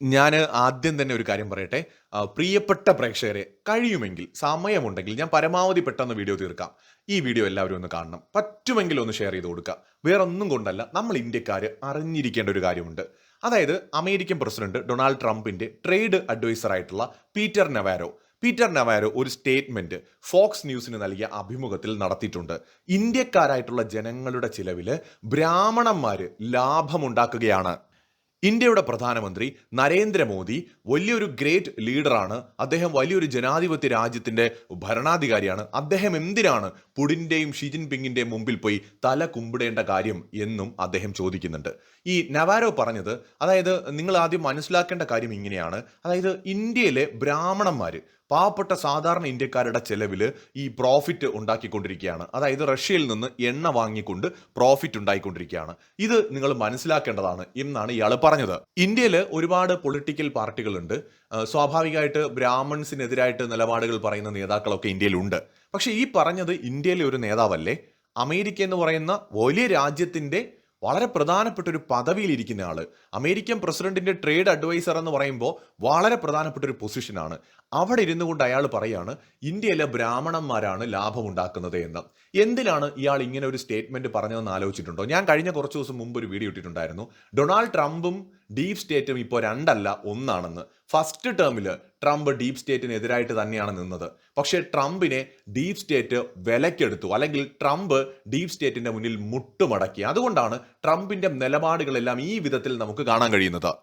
ഞാൻ ആദ്യം തന്നെ ഒരു കാര്യം പറയട്ടെ. പ്രിയപ്പെട്ട പ്രേക്ഷകരെ കഴിയുമെങ്കിൽ സമയമുണ്ടെങ്കിൽ ഞാൻ പരമാവധി പെട്ടെന്ന് വീഡിയോ തീർക്കാം. ഈ വീഡിയോ എല്ലാവരും ഒന്ന് കാണണം. പറ്റുമെങ്കിൽ ഒന്ന് ഷെയർ ചെയ്ത് കൊടുക്കുക വേറെ ഒന്നും കൊണ്ടല്ല നമ്മൾ ഇന്ത്യക്കാർ അറിഞ്ഞിരിക്കേണ്ട ഒരു കാര്യമുണ്ട്. അതായത് അമേരിക്കൻ പ്രസിഡന്റ് ഡൊണാൾഡ് ട്രംപിന്റെ ട്രേഡ് അഡ്വൈസർ ആയിട്ടുള്ള പീറ്റർ നവാരോ. പീറ്റർ നവാരോ ഒരു സ്റ്റേറ്റ്മെന്റ് ഫോക്സ് ന്യൂസിന് നൽകിയ അഭിമുഖത്തിൽ നടത്തിയിട്ടുണ്ട്. ഇന്ത്യക്കാരായിട്ടുള്ള ജനങ്ങളുടെ ചിലവിൽ ബ്രാഹ്മണന്മാര് ലാഭമുണ്ടാക്കുകയാണ്. ഇന്ത്യയുടെ പ്രധാനമന്ത്രി നരേന്ദ്രമോദി വലിയൊരു ഗ്രേറ്റ് ലീഡറാണ്. അദ്ദേഹം വലിയൊരു ജനാധിപത്യ രാജ്യത്തിന്റെ ഭരണാധികാരിയാണ്. അദ്ദേഹം എന്തിനാണ് പുടിന്റെയും ഷി ജിൻപിങ്ങിന്റെയും മുമ്പിൽ പോയി തല കുമ്പിടേണ്ട കാര്യം എന്നും അദ്ദേഹം ചോദിക്കുന്നുണ്ട്. ഈ നവാരോ പറഞ്ഞത് അതായത് നിങ്ങൾ ആദ്യം മനസ്സിലാക്കേണ്ട കാര്യം ഇങ്ങനെയാണ്. അതായത് ഇന്ത്യയിലെ ബ്രാഹ്മണന്മാര് പാവപ്പെട്ട സാധാരണ ഇന്ത്യക്കാരുടെ ചെലവിൽ ഈ പ്രോഫിറ്റ് ഉണ്ടാക്കിക്കൊണ്ടിരിക്കുകയാണ്. അതായത് റഷ്യയിൽ നിന്ന് എണ്ണ വാങ്ങിക്കൊണ്ട് പ്രോഫിറ്റ് ഉണ്ടായിക്കൊണ്ടിരിക്കുകയാണ്. ഇത് നിങ്ങൾ മനസ്സിലാക്കേണ്ടതാണ് എന്നാണ് ഇയാൾ പറഞ്ഞത്. ഇന്ത്യയിൽ ഒരുപാട് പൊളിറ്റിക്കൽ പാർട്ടികളുണ്ട് സ്വാഭാവികമായിട്ട് ബ്രാഹ്മൺസിനെതിരായിട്ട് നിലപാടുകൾ പറയുന്ന നേതാക്കളൊക്കെ ഇന്ത്യയിലുണ്ട്. പക്ഷേ ഈ പറഞ്ഞത് ഇന്ത്യയിലെ ഒരു നേതാവല്ലേ? അമേരിക്ക എന്ന് പറയുന്ന വലിയ രാജ്യത്തിന്റെ വളരെ പ്രധാനപ്പെട്ട ഒരു പദവിയിലിരിക്കുന്ന ആൾ. അമേരിക്കൻ പ്രസിഡന്റിന്റെ ട്രേഡ് അഡ്വൈസർ എന്ന് പറയുമ്പോൾ വളരെ പ്രധാനപ്പെട്ട ഒരു പൊസിഷനാണ്. അവിടെ ഇരുന്നു കൊണ്ട് അയാൾ പറയാണ് ഇന്ത്യയിലെ ബ്രാഹ്മണന്മാരാണ് ലാഭം ഉണ്ടാക്കുന്നത് എന്ന്. എന്തിനാണ് ഇയാൾ ഇങ്ങനെ ഒരു സ്റ്റേറ്റ്മെന്റ് പറഞ്ഞതെന്ന് ആലോചിച്ചിട്ടുണ്ടോ? ഞാൻ കഴിഞ്ഞ കുറച്ച് ദിവസം മുമ്പ് ഒരു വീഡിയോ ഇട്ടിട്ടുണ്ടായിരുന്നു. ഡൊണാൾഡ് ട്രംപും ഡീപ് സ്റ്റേറ്റും ഇപ്പോൾ രണ്ടല്ല ഒന്നാണെന്ന്. ഫസ്റ്റ് ടേമിൽ ട്രംപ് ഡീപ് സ്റ്റേറ്റിനെതിരായിട്ട് തന്നെയാണ് നിന്നത്. പക്ഷേ ട്രംപിനെ ഡീപ് സ്റ്റേറ്റ് വിലക്കെടുത്തു. അല്ലെങ്കിൽ ട്രംപ് ഡീപ് സ്റ്റേറ്റിന്റെ മുന്നിൽ മുട്ടുമടക്കി. അതുകൊണ്ടാണ് ട്രംപിന്റെ നിലപാടുകളെല്ലാം ഈ വിധത്തിൽ നമുക്ക് കാണാൻ കഴിയുന്നത്.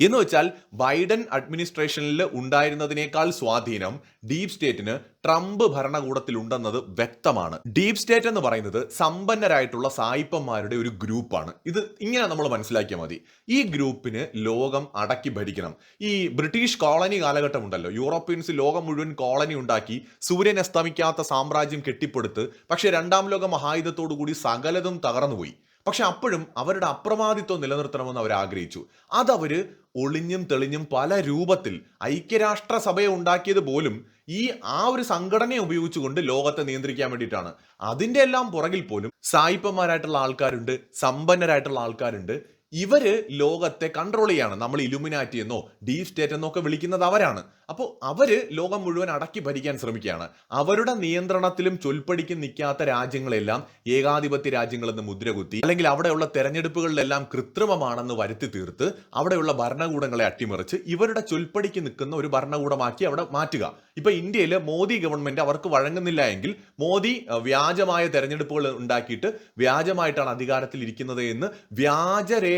എന്ന് വെച്ചാൽ ബൈഡൻ അഡ്മിനിസ്ട്രേഷനിൽ ഉണ്ടായിരുന്നതിനേക്കാൾ സ്വാധീനം ഡീപ് സ്റ്റേറ്റിന് ട്രംപ് ഭരണകൂടത്തിൽ ഉണ്ടെന്നത് വ്യക്തമാണ്. ഡീപ് സ്റ്റേറ്റ് എന്ന് പറയുന്നത് സമ്പന്നരായിട്ടുള്ള സായിപ്പന്മാരുടെ ഒരു ഗ്രൂപ്പാണ്. ഇത് ഇങ്ങനെ നമ്മൾ മനസ്സിലാക്കിയാൽ മതി. ഈ ഗ്രൂപ്പിന് ലോകം അടക്കി ഭരിക്കണം. ഈ ബ്രിട്ടീഷ് കോളനി കാലഘട്ടം ഉണ്ടല്ലോ യൂറോപ്യൻസ് ലോകം മുഴുവൻ കോളനി ഉണ്ടാക്കി സൂര്യൻ അസ്തമിക്കാത്ത സാമ്രാജ്യം കെട്ടിപ്പടുത്ത് പക്ഷേ രണ്ടാം ലോക മഹായുധത്തോടു കൂടി സകലതും തകർന്നുപോയി. പക്ഷെ അപ്പോഴും അവരുടെ അപ്രമാദിത്വം നിലനിർത്തണമെന്ന് അവർ ആഗ്രഹിച്ചു. അതവർ ഒളിഞ്ഞും തെളിഞ്ഞും പല രൂപത്തിൽ ഐക്യരാഷ്ട്രസഭയെ ഉണ്ടാക്കിയത് പോലും ഈ ആ ഒരു സംഘടനയെ ഉപയോഗിച്ചുകൊണ്ട് ലോകത്തെ നിയന്ത്രിക്കാൻ വേണ്ടിയിട്ടാണ്. അതിന്റെ എല്ലാം പുറകിൽ പോലും സായിപ്പന്മാരായിട്ടുള്ള ആൾക്കാരുണ്ട് സമ്പന്നരായിട്ടുള്ള ആൾക്കാരുണ്ട്. ഇവർ ലോകത്തെ കൺട്രോൾ ചെയ്യാണ്. നമ്മൾ ഇലുമിനാറ്റി എന്നോ ഡീപ് സ്റ്റേറ്റ് എന്നോ ഒക്കെ വിളിക്കുന്നത് അവരാണ്. അപ്പോൾ അവർ ലോകം മുഴുവൻ അടക്കി ഭരിക്കാൻ ശ്രമിക്കുകയാണ്. അവരുടെ നിയന്ത്രണത്തിലും ചൊൽപ്പടിക്ക് നിൽക്കാത്ത രാജ്യങ്ങളെല്ലാം ഏകാധിപത്യ രാജ്യങ്ങളെന്ന് മുദ്രകുത്തി അല്ലെങ്കിൽ അവിടെയുള്ള തെരഞ്ഞെടുപ്പുകളിലെല്ലാം കൃത്രിമമാണെന്ന് വരുത്തി തീർത്ത് അവിടെയുള്ള ഭരണകൂടങ്ങളെ അട്ടിമറിച്ച് ഇവരുടെ ചൊൽപ്പടിക്ക് നിൽക്കുന്ന ഒരു ഭരണകൂടമാക്കി അവിടെ മാറ്റുക. ഇപ്പൊ ഇന്ത്യയിൽ മോദി ഗവൺമെന്റ് അവർക്ക് വഴങ്ങുന്നില്ല എങ്കിൽ മോദി വ്യാജമായ തെരഞ്ഞെടുപ്പുകൾ ഉണ്ടാക്കിയിട്ട് വ്യാജമായിട്ടാണ് അധികാരത്തിൽ ഇരിക്കുന്നത് എന്ന്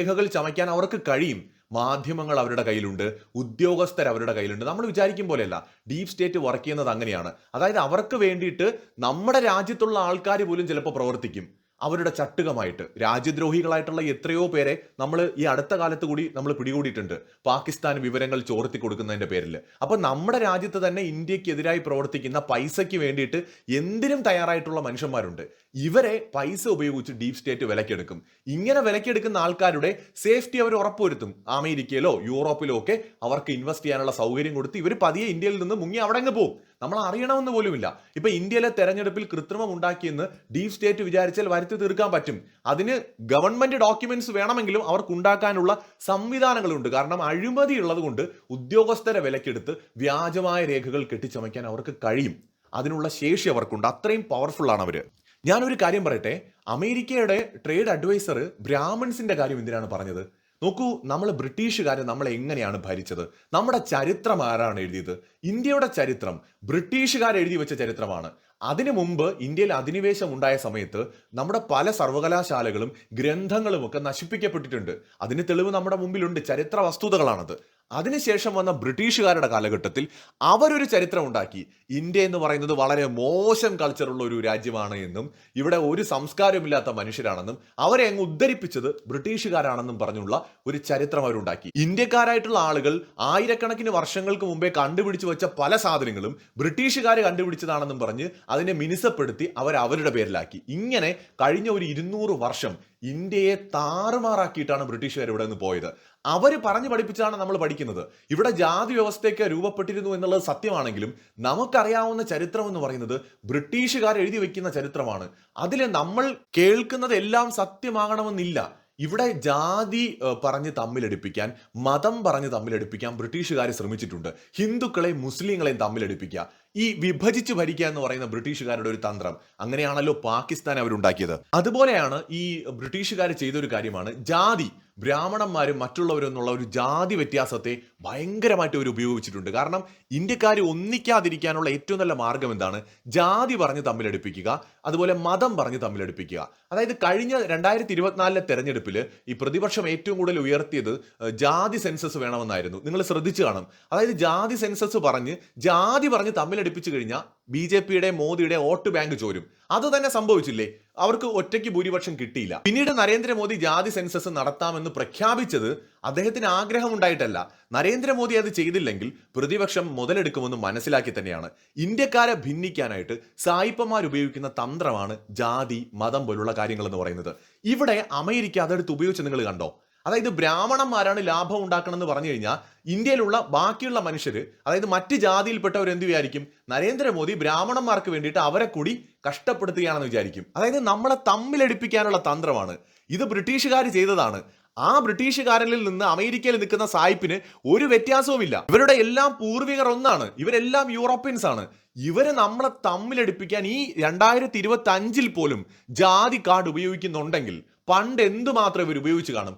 വ്യാജരേഖകൾ ചമയ്ക്കാൻ അവർക്ക് കഴിയും. മാധ്യമങ്ങൾ അവരുടെ കയ്യിലുണ്ട്. ഉദ്യോഗസ്ഥർ അവരുടെ കയ്യിലുണ്ട്. നമ്മൾ വിചാരിക്കും പോലെയല്ല. ഡീപ് സ്റ്റേറ്റ് വർക്ക് ചെയ്യുന്നത് അങ്ങനെയാണ്. അതായത് അവർക്ക് വേണ്ടിയിട്ട് നമ്മുടെ രാജ്യത്തുള്ള ആൾക്കാർ പോലും ചിലപ്പോൾ പ്രവർത്തിക്കും. അവരുടെ ചട്ടുകമായിട്ട് രാജ്യദ്രോഹികളായിട്ടുള്ള എത്രയോ പേരെ നമ്മൾ ഈ അടുത്ത കാലത്ത് കൂടി നമ്മൾ പിടികൂടിയിട്ടുണ്ട്. പാകിസ്ഥാൻ വിവരങ്ങൾ ചോർത്തി കൊടുക്കുന്നതിന്റെ പേരിൽ അപ്പൊ നമ്മുടെ രാജ്യത്ത് തന്നെ ഇന്ത്യക്കെതിരായി പ്രവർത്തിക്കുന്ന പൈസയ്ക്ക് വേണ്ടിയിട്ട് എന്തിനും തയ്യാറായിട്ടുള്ള മനുഷ്യന്മാരുണ്ട്. ഇവരെ പൈസ ഉപയോഗിച്ച് ഡീപ് സ്റ്റേറ്റ് വിലക്കെടുക്കും. ഇങ്ങനെ വിലക്കെടുക്കുന്ന ആൾക്കാരുടെ സേഫ്റ്റി അവർ ഉറപ്പുവരുത്തും. അമേരിക്കയിലോ യൂറോപ്പിലോ ഒക്കെ അവർക്ക് ഇൻവെസ്റ്റ് ചെയ്യാനുള്ള സൗകര്യം കൊടുത്ത് ഇവർ പതിയെ ഇന്ത്യയിൽ നിന്ന് മുങ്ങി അവിടെ അങ്ങ് പോകും നമ്മൾ അറിയണമെന്ന് പോലുമില്ല. ഇപ്പൊ ഇന്ത്യയിലെ തെരഞ്ഞെടുപ്പിൽ കൃത്രിമം ഉണ്ടാക്കിയെന്ന് ഡീപ് സ്റ്റേറ്റ് വിചാരിച്ചാൽ വരുത്തി തീർക്കാൻ പറ്റും. അതിന് ഗവൺമെന്റ് ഡോക്യുമെന്റ്സ് വേണമെങ്കിലും അവർക്ക് ഉണ്ടാക്കാനുള്ള സംവിധാനങ്ങളുണ്ട്. കാരണം അഴിമതി ഉള്ളത് കൊണ്ട് ഉദ്യോഗസ്ഥരെ വിലക്കെടുത്ത് വ്യാജമായ രേഖകൾ കെട്ടിച്ചമയ്ക്കാൻ അവർക്ക് കഴിയും. അതിനുള്ള ശേഷി അവർക്കുണ്ട്. അത്രയും പവർഫുൾ ആണ് അവർ. ഞാനൊരു കാര്യം പറയട്ടെ? അമേരിക്കയുടെ ട്രേഡ് അഡ്വൈസർ ബ്രാഹ്മൺസിന്റെ കാര്യം എന്തിനാണ് പറഞ്ഞത്? നോക്കൂ നമ്മൾ ബ്രിട്ടീഷുകാർ നമ്മളെ എങ്ങനെയാണ് ഭരിച്ചത്? നമ്മുടെ ചരിത്രം ആരാണ് എഴുതിയത്? ഇന്ത്യയുടെ ചരിത്രം ബ്രിട്ടീഷുകാർ എഴുതി വെച്ച ചരിത്രമാണ്. അതിനു മുമ്പ് ഇന്ത്യയിൽ അധിനിവേശം ഉണ്ടായ സമയത്ത് നമ്മുടെ പല സർവകലാശാലകളും ഗ്രന്ഥങ്ങളും ഒക്കെ നശിപ്പിക്കപ്പെട്ടിട്ടുണ്ട്. അതിന് തെളിവ് നമ്മുടെ മുമ്പിലുണ്ട്. ചരിത്ര വസ്തുതകളാണത്. അതിനുശേഷം വന്ന ബ്രിട്ടീഷുകാരുടെ കാലഘട്ടത്തിൽ അവരൊരു ചരിത്രം ഉണ്ടാക്കി. ഇന്ത്യ എന്ന് പറയുന്നത് വളരെ മോശം കൾച്ചറുള്ള ഒരു രാജ്യമാണ് എന്നും ഇവിടെ ഒരു സംസ്കാരമില്ലാത്ത മനുഷ്യരാണെന്നും അവരെ അങ്ങ് ഉദ്ധരിപ്പിച്ചത് ബ്രിട്ടീഷുകാരാണെന്നും പറഞ്ഞുള്ള ഒരു ചരിത്രം അവരുണ്ടാക്കി. ഇന്ത്യക്കാരായിട്ടുള്ള ആളുകൾ ആയിരക്കണക്കിന് വർഷങ്ങൾക്ക് മുമ്പേ കണ്ടുപിടിച്ചു വെച്ച പല സാധനങ്ങളും ബ്രിട്ടീഷുകാർ കണ്ടുപിടിച്ചതാണെന്നും പറഞ്ഞ് അതിനെ മിനുസപ്പെടുത്തി അവർ അവരുടെ പേരിലാക്കി. ഇങ്ങനെ കഴിഞ്ഞ ഒരു ഇരുന്നൂറ് വർഷം ഇന്ത്യയെ താറുമാറാക്കിയിട്ടാണ് ബ്രിട്ടീഷുകാർ ഇവിടെ നിന്ന് പോയത്. അവർ പറഞ്ഞു പഠിപ്പിച്ചാണ് നമ്മൾ പഠിക്കുന്നത്. ഇവിടെ ജാതി വ്യവസ്ഥയൊക്കെ രൂപപ്പെട്ടിരുന്നു എന്നുള്ളത് സത്യമാണെങ്കിലും നമുക്കറിയാവുന്ന ചരിത്രം എന്ന് പറയുന്നത് ബ്രിട്ടീഷുകാർ എഴുതി വെക്കുന്ന ചരിത്രമാണ്. അതിൽ നമ്മൾ കേൾക്കുന്നതെല്ലാം സത്യമാകണമെന്നില്ല. ഇവിടെ ജാതി പറഞ്ഞ് തമ്മിലടിപ്പിക്കാൻ മതം പറഞ്ഞ് തമ്മിലടിപ്പിക്കാൻ ബ്രിട്ടീഷുകാർ ശ്രമിച്ചിട്ടുണ്ട്. ഹിന്ദുക്കളെയും മുസ്ലിങ്ങളെയും തമ്മിലടിപ്പിക്കുക. ഈ വിഭജിച്ച് ഭരിക്കുക എന്ന് പറയുന്ന ബ്രിട്ടീഷുകാരുടെ ഒരു തന്ത്രം. അങ്ങനെയാണല്ലോ പാകിസ്ഥാൻ അവരുണ്ടാക്കിയത്. അതുപോലെയാണ് ഈ ബ്രിട്ടീഷുകാർ ചെയ്തൊരു കാര്യമാണ് ജാതി. ബ്രാഹ്മണന്മാരും മറ്റുള്ളവരും എന്നുള്ള ഒരു ജാതി വ്യത്യാസത്തെ ഭയങ്കരമായിട്ട് അവർ ഉപയോഗിച്ചിട്ടുണ്ട്. കാരണം ഇന്ത്യക്കാർ ഒന്നിക്കാതിരിക്കാനുള്ള ഏറ്റവും നല്ല മാർഗം എന്താണ്? ജാതി പറഞ്ഞ് തമ്മിലടിപ്പിക്കുക അതുപോലെ മതം പറഞ്ഞ് തമ്മിലടിപ്പിക്കുക. അതായത് കഴിഞ്ഞ രണ്ടായിരത്തി ഇരുപത്തിനാലിലെ തെരഞ്ഞെടുപ്പിൽ ഈ പ്രതിപക്ഷം ഏറ്റവും കൂടുതൽ ഉയർത്തിയത് ജാതി സെൻസസ് വേണമെന്നായിരുന്നു. നിങ്ങൾ ശ്രദ്ധിച്ചു കാണും. അതായത് ജാതി സെൻസസ് പറഞ്ഞ് ജാതി പറഞ്ഞ് തമ്മിലടുപ്പിച്ചു കഴിഞ്ഞാൽ ബി ജെ പിയുടെ മോദിയുടെ വോട്ട് ബാങ്ക് ചോരും. അത് തന്നെ സംഭവിച്ചില്ലേ? അവർക്ക് ഒറ്റയ്ക്ക് ഭൂരിപക്ഷം കിട്ടിയില്ല. പിന്നീട് നരേന്ദ്രമോദി ജാതി സെൻസസ് നടത്താമെന്ന് പ്രഖ്യാപിച്ചത് അദ്ദേഹത്തിന് ആഗ്രഹമുണ്ടായിട്ടല്ല. നരേന്ദ്രമോദി അത് ചെയ്തില്ലെങ്കിൽ പ്രതിപക്ഷം മുതലെടുക്കുമെന്ന് മനസ്സിലാക്കി തന്നെയാണ്. ഇന്ത്യക്കാരെ ഭിന്നിക്കാനായിട്ട് സായിപ്പന്മാർ ഉപയോഗിക്കുന്ന തന്ത്രമാണ് ജാതി മതം പോലുള്ള കാര്യങ്ങൾ എന്ന് പറയുന്നത്. ഇവിടെ അമേരിക്ക അതെടുത്ത് ഉപയോഗിച്ച് നിങ്ങൾ കണ്ടോ? അതായത് ബ്രാഹ്മണന്മാരാണ് ലാഭം ഉണ്ടാക്കണമെന്ന് പറഞ്ഞു കഴിഞ്ഞാൽ ഇന്ത്യയിലുള്ള ബാക്കിയുള്ള മനുഷ്യർ അതായത് മറ്റ് ജാതിയിൽപ്പെട്ടവർ എന്ത് വിചാരിക്കും? നരേന്ദ്രമോദി ബ്രാഹ്മണന്മാർക്ക് വേണ്ടിയിട്ട് അവരെ കൂടി കഷ്ടപ്പെടുത്തുകയാണെന്ന് വിചാരിക്കും. അതായത് നമ്മളെ തമ്മിലടിപ്പിക്കാനുള്ള തന്ത്രമാണ്. ഇത് ബ്രിട്ടീഷുകാർ ചെയ്തതാണ്. ആ ബ്രിട്ടീഷുകാരനിൽ നിന്ന് അമേരിക്കയിൽ നിൽക്കുന്ന സായിപ്പിന് ഒരു വ്യത്യാസവുമില്ല. ഇവരുടെ എല്ലാം പൂർവികർ ഒന്നാണ്. ഇവരെല്ലാം യൂറോപ്യൻസ് ആണ് ഇവരെ നമ്മളെ തമ്മിലടിപ്പിക്കാൻ ഈ രണ്ടായിരത്തി ഇരുപത്തി അഞ്ചിൽ പോലും ജാതി കാർഡ് ഉപയോഗിക്കുന്നുണ്ടെങ്കിൽ പണ്ട് എന്തുമാത്രം ഇവർ ഉപയോഗിച്ച് കാണും?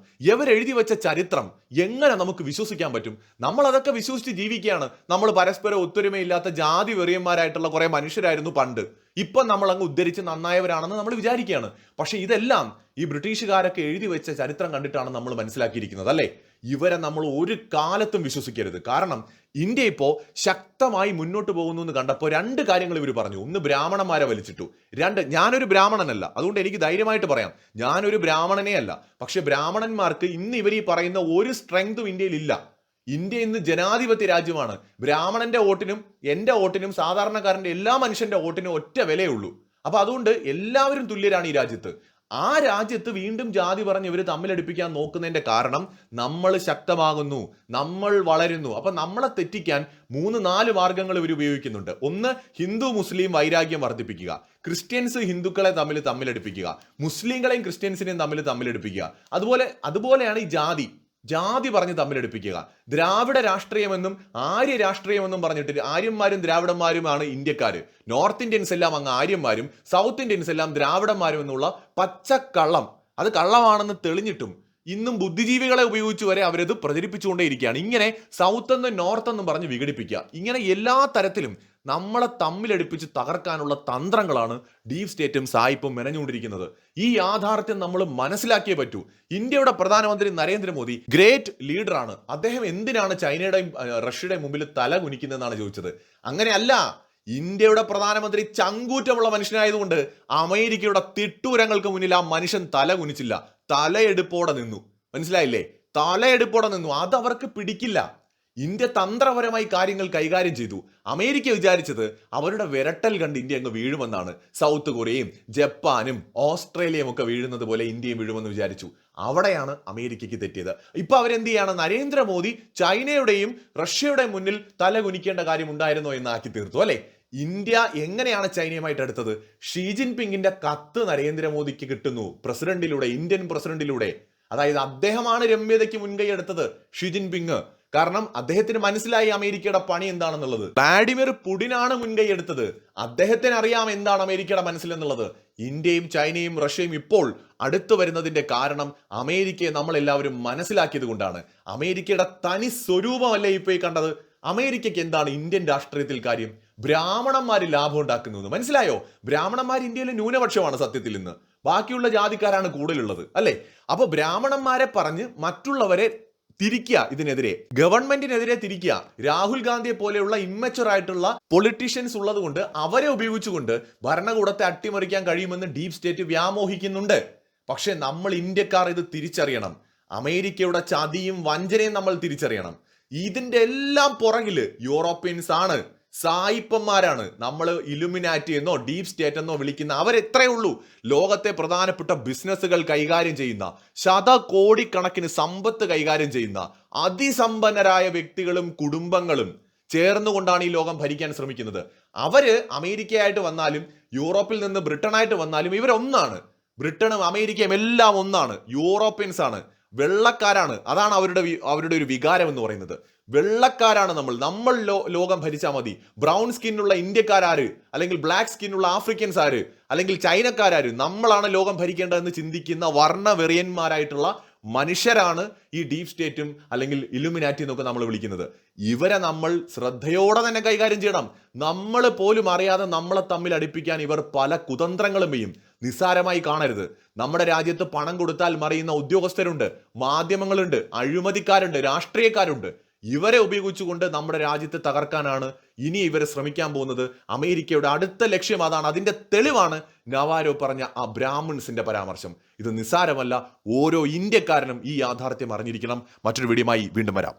എഴുതി വെച്ച ചരിത്രം എങ്ങനെ നമുക്ക് വിശ്വസിക്കാൻ പറ്റും? നമ്മൾ അതൊക്കെ വിശ്വസിച്ച് ജീവിക്കുകയാണ്. നമ്മൾ പരസ്പരം ഒത്തൊരുമയില്ലാത്ത ജാതി വെറിയന്മാരായിട്ടുള്ള കുറെ മനുഷ്യരായിരുന്നു പണ്ട്. ഇപ്പം നമ്മൾ അങ്ങ് ഉദ്ധരിച്ച് നന്നായവരാണെന്ന് നമ്മൾ വിചാരിക്കുകയാണ്. പക്ഷെ ഇതെല്ലാം ഈ ബ്രിട്ടീഷുകാരൊക്കെ എഴുതി വെച്ച ചരിത്രം കണ്ടിട്ടാണ് നമ്മൾ മനസ്സിലാക്കിയിരിക്കുന്നത് അല്ലേ? ഇവരെ നമ്മൾ ഒരു കാലത്തും വിശ്വസിക്കരുത്. കാരണം ഇന്ത്യ ഇപ്പോൾ ശക്തമായി മുന്നോട്ട് പോകുന്നു എന്ന് കണ്ടപ്പോൾ രണ്ട് കാര്യങ്ങൾ ഇവർ പറഞ്ഞു. ഒന്ന് ബ്രാഹ്മണന്മാരെ വലിച്ചിട്ടു. രണ്ട് ഞാനൊരു ബ്രാഹ്മണനല്ല. അതുകൊണ്ട് എനിക്ക് ധൈര്യമായിട്ട് പറയാം. ഞാനൊരു ബ്രാഹ്മണനേ അല്ല. പക്ഷെ ബ്രാഹ്മണന്മാർക്ക് ഇന്ന് ഇവർ ഈ പറയുന്ന ഒരു സ്ട്രെങ്തും ഇന്ത്യയിൽ ഇല്ല ഇന്ത്യ ഇന്ന് ജനാധിപത്യ രാജ്യമാണ്. ബ്രാഹ്മണന്റെ വോട്ടിനും എന്റെ വോട്ടിനും സാധാരണക്കാരന്റെ എല്ലാ മനുഷ്യന്റെ വോട്ടിനും ഒറ്റ വിലയുള്ളൂ അപ്പൊ അതുകൊണ്ട് എല്ലാവരും തുല്യരാണ് ഈ രാജ്യത്ത്. ആ രാജ്യത്ത് വീണ്ടും ജാതി പറഞ്ഞ് ഇവർ തമ്മിലടിപ്പിക്കാൻ നോക്കുന്നതിന്റെ കാരണം നമ്മൾ ശക്തമാകുന്നു നമ്മൾ വളരുന്നു. അപ്പൊ നമ്മളെ തെറ്റിക്കാൻ മൂന്ന് നാല് മാർഗങ്ങൾ ഇവർ ഉപയോഗിക്കുന്നുണ്ട്. ഒന്ന് ഹിന്ദു മുസ്ലിം വൈരാഗ്യം വർദ്ധിപ്പിക്കുക. ക്രിസ്ത്യൻസ് ഹിന്ദുക്കളെ തമ്മിൽ തമ്മിലടിപ്പിക്കുക. മുസ്ലിങ്ങളെയും ക്രിസ്ത്യൻസിനെയും തമ്മിൽ തമ്മിലടിപ്പിക്കുക. അതുപോലെ അതുപോലെയാണ് ഈ ജാതി. ജാതി പറഞ്ഞ് തമ്മിലടിപ്പിക്കുക ദ്രാവിഡ രാഷ്ട്രീയമെന്നും ആര്യ രാഷ്ട്രീയമെന്നും പറഞ്ഞിട്ട് ആര്യന്മാരും ദ്രാവിഡന്മാരുമാണ് ഇന്ത്യക്കാർ നോർത്ത് ഇന്ത്യൻസ് എല്ലാം അങ്ങ് ആര്യന്മാരും സൗത്ത് ഇന്ത്യൻസ് എല്ലാം ദ്രാവിഡന്മാരും എന്നുള്ള പച്ചക്കള്ളം. അത് കള്ളമാണെന്ന് തെളിഞ്ഞിട്ടും ഇന്നും ബുദ്ധിജീവികളെ ഉപയോഗിച്ച് വരെ അവരത് പ്രചരിപ്പിച്ചുകൊണ്ടേയിരിക്കുകയാണ്. ഇങ്ങനെ സൗത്ത് എന്നും നോർത്ത് എന്നും പറഞ്ഞ് വിഘടിപ്പിക്കുക. ഇങ്ങനെ എല്ലാ തരത്തിലും നമ്മളെ തമ്മിലടിപ്പിച്ച് തകർക്കാനുള്ള തന്ത്രങ്ങളാണ് ഡീപ് സ്റ്റേറ്റും സായിപ്പും മെനഞ്ഞുകൊണ്ടിരിക്കുന്നത്. ഈ യാഥാർത്ഥ്യം നമ്മൾ മനസ്സിലാക്കിയേ പറ്റൂ. ഇന്ത്യയുടെ പ്രധാനമന്ത്രി നരേന്ദ്രമോദി ഗ്രേറ്റ് ലീഡറാണ്. അദ്ദേഹം എന്തിനാണ് ചൈനയുടെയും റഷ്യയുടെയും മുമ്പിൽ തല കുനിക്കുന്നതെന്നാണ് ചോദിച്ചത്. അങ്ങനെയല്ല ഇന്ത്യയുടെ പ്രധാനമന്ത്രി ചങ്കൂറ്റമുള്ള മനുഷ്യനായതുകൊണ്ട് അമേരിക്കയുടെ തിട്ടൂരങ്ങൾക്ക് മുന്നിൽ ആ മനുഷ്യൻ തല കുനിച്ചില്ല. തലയെടുപ്പോടെ നിന്നു. മനസ്സിലായില്ലേ? തലയെടുപ്പോടെ നിന്നു. അത് അവർക്ക് പിടിക്കില്ല. ഇന്ത്യ തന്ത്രപരമായി കാര്യങ്ങൾ കൈകാര്യം ചെയ്തു. അമേരിക്ക വിചാരിച്ചത് അവരുടെ വിരട്ടൽ കണ്ട് ഇന്ത്യ അങ്ങ് വീഴുമെന്നാണ്. സൗത്ത് കൊറിയയും ജപ്പാനും ഓസ്ട്രേലിയയും ഒക്കെ വീഴുന്നത് പോലെ ഇന്ത്യയും വീഴുമെന്ന് വിചാരിച്ചു. അവിടെയാണ് അമേരിക്കയ്ക്ക് തെറ്റിയത്. ഇപ്പൊ അവരെന്ത് ചെയ്യാണ്? നരേന്ദ്രമോദി ചൈനയുടെയും റഷ്യയുടെയും മുന്നിൽ തല കുനിക്കേണ്ട കാര്യം ഉണ്ടായിരുന്നോ എന്ന് ആക്കി തീർത്തു അല്ലെ? ഇന്ത്യ എങ്ങനെയാണ് ചൈനയുമായിട്ട് അടുത്തത്? ഷീ ജിൻപിങ്ങിന്റെ കത്ത് നരേന്ദ്രമോദിക്ക് കിട്ടുന്നു. പ്രസിഡന്റിലൂടെ ഇന്ത്യൻ പ്രസിഡന്റിലൂടെ. അതായത് അദ്ദേഹമാണ് രമ്യതയ്ക്ക് മുൻകൈ എടുത്തത് ഷി ജിൻപിങ്. കാരണം അദ്ദേഹത്തിന് മനസ്സിലായി അമേരിക്കയുടെ പണി എന്താണെന്നുള്ളത്. വ്ളാഡിമിർ പുടിനാണ് മുൻകൈ എടുത്തത്. അദ്ദേഹത്തിന് അറിയാം എന്താണ് അമേരിക്കയുടെ മനസ്സിലെന്നുള്ളത്. ഇന്ത്യയും ചൈനയും റഷ്യയും ഇപ്പോൾ അടുത്തു വരുന്നതിന്റെ കാരണം അമേരിക്കയെ നമ്മൾ എല്ലാവരും മനസ്സിലാക്കിയത് കൊണ്ടാണ്. അമേരിക്കയുടെ തനി സ്വരൂപമല്ലേ ഇപ്പോൾ ഈ കണ്ടത്? അമേരിക്കയ്ക്ക് എന്താണ് ഇന്ത്യൻ രാഷ്ട്രീയത്തിൽ കാര്യം? ബ്രാഹ്മണന്മാർ ലാഭം ഉണ്ടാക്കുന്നത് മനസ്സിലായോ? ബ്രാഹ്മണന്മാർ ഇന്ത്യയിലെ ന്യൂനപക്ഷമാണ് സത്യത്തിൽ ഇന്ന്. ബാക്കിയുള്ള ജാതിക്കാരാണ് കൂടുതലുള്ളത് അല്ലേ? അപ്പൊ ബ്രാഹ്മണന്മാരെ പറഞ്ഞ് മറ്റുള്ളവരെ തിരിക്കുക ഇതിനെതിരെ. ഗവൺമെന്റിനെതിരെ തിരിക്കുക. രാഹുൽ ഗാന്ധിയെ പോലെയുള്ള ഇമ്മച്ചുർ ആയിട്ടുള്ള പൊളിറ്റീഷ്യൻസ് ഉള്ളതുകൊണ്ട് അവരെ ഉപയോഗിച്ചുകൊണ്ട് ഭരണകൂടത്തെ അട്ടിമറിക്കാൻ കഴിയുമെന്ന് ഡീപ് സ്റ്റേറ്റ് വ്യാമോഹിക്കുന്നുണ്ട്. പക്ഷേ നമ്മൾ ഇന്ത്യക്കാർ ഇത് തിരിച്ചറിയണം. അമേരിക്കയുടെ ചതിയും വഞ്ചനയും നമ്മൾ തിരിച്ചറിയണം. ഇതിന്റെ എല്ലാം പുറകിൽ യൂറോപ്യൻസ് ആണ്. സായിപ്പന്മാരാണ്. നമ്മൾ ഇലുമിനാറ്റി എന്നോ ഡീപ് സ്റ്റേറ്റ് എന്നോ വിളിക്കുന്ന അവരെത്രയേ ഉള്ളൂ. ലോകത്തെ പ്രധാനപ്പെട്ട ബിസിനസ്സുകൾ കൈകാര്യം ചെയ്യുന്ന ശതകോടിക്കണക്കിന് സമ്പത്ത് കൈകാര്യം ചെയ്യുന്ന അതിസമ്പന്നരായ വ്യക്തികളും കുടുംബങ്ങളും ചേർന്നുകൊണ്ടാണ് ഈ ലോകം ഭരിക്കാൻ ശ്രമിക്കുന്നത്. അവർ അമേരിക്കയായിട്ട് വന്നാലും യൂറോപ്പിൽ നിന്ന് ബ്രിട്ടനായിട്ട് വന്നാലും ഇവരൊന്നാണ്. ബ്രിട്ടനും അമേരിക്കയും എല്ലാം ഒന്നാണ്. യൂറോപ്യൻസ് ആണ് വെള്ളക്കാരാണ്. അതാണ് അവരുടെ അവരുടെ ഒരു വികാരം എന്ന് പറയുന്നത്. വെള്ളക്കാരാണ് നമ്മൾ. നമ്മൾ ലോ ലോകം ഭരിച്ചാൽ മതി. ബ്രൗൺ സ്കിന്നുള്ള ഇന്ത്യക്കാരാര് അല്ലെങ്കിൽ ബ്ലാക്ക് സ്കിന്നുള്ള ആഫ്രിക്കൻസ് ആര് അല്ലെങ്കിൽ ചൈനക്കാരാര് നമ്മളാണ് ലോകം ഭരിക്കേണ്ടതെന്ന് ചിന്തിക്കുന്ന വർണവെറിയന്മാരായിട്ടുള്ള മനുഷ്യരാണ് ഈ ഡീപ് സ്റ്റേറ്റും അല്ലെങ്കിൽ ഇലുമിനാറ്റി എന്നൊക്കെ നമ്മൾ വിളിക്കുന്നത്. ഇവരെ നമ്മൾ ശ്രദ്ധയോടെ തന്നെ കൈകാര്യം ചെയ്യണം. നമ്മൾ പോലും അറിയാതെ നമ്മളെ തമ്മിൽ അടുപ്പിക്കാൻ ഇവർ പല കുതന്ത്രങ്ങളും ചെയ്യും. നിസ്സാരമായി കാണരുത്. നമ്മുടെ രാജ്യത്ത് പണം കൊടുത്താൽ മറിയുന്ന ഉദ്യോഗസ്ഥരുണ്ട് മാധ്യമങ്ങളുണ്ട് അഴിമതിക്കാരുണ്ട് രാഷ്ട്രീയക്കാരുണ്ട്. ഇവരെ ഉപയോഗിച്ചുകൊണ്ട് നമ്മുടെ രാജ്യത്തെ തകർക്കാനാണ് ഇനി ഇവർ ശ്രമിക്കാൻ പോകുന്നത്. അമേരിക്കയുടെ അടുത്ത ലക്ഷ്യം അതാണ്. അതിന്റെ തെളിവാണ് നവാരോ പറഞ്ഞ ആ ബ്രാഹ്മിൺസിന്റെ പരാമർശം. ഇത് നിസ്സാരമല്ല. ഓരോ ഇന്ത്യക്കാരനും ഈ യാഥാർത്ഥ്യം അറിഞ്ഞിരിക്കണം. മറ്റൊരു വീഡിയോമായി വീണ്ടും വരാം.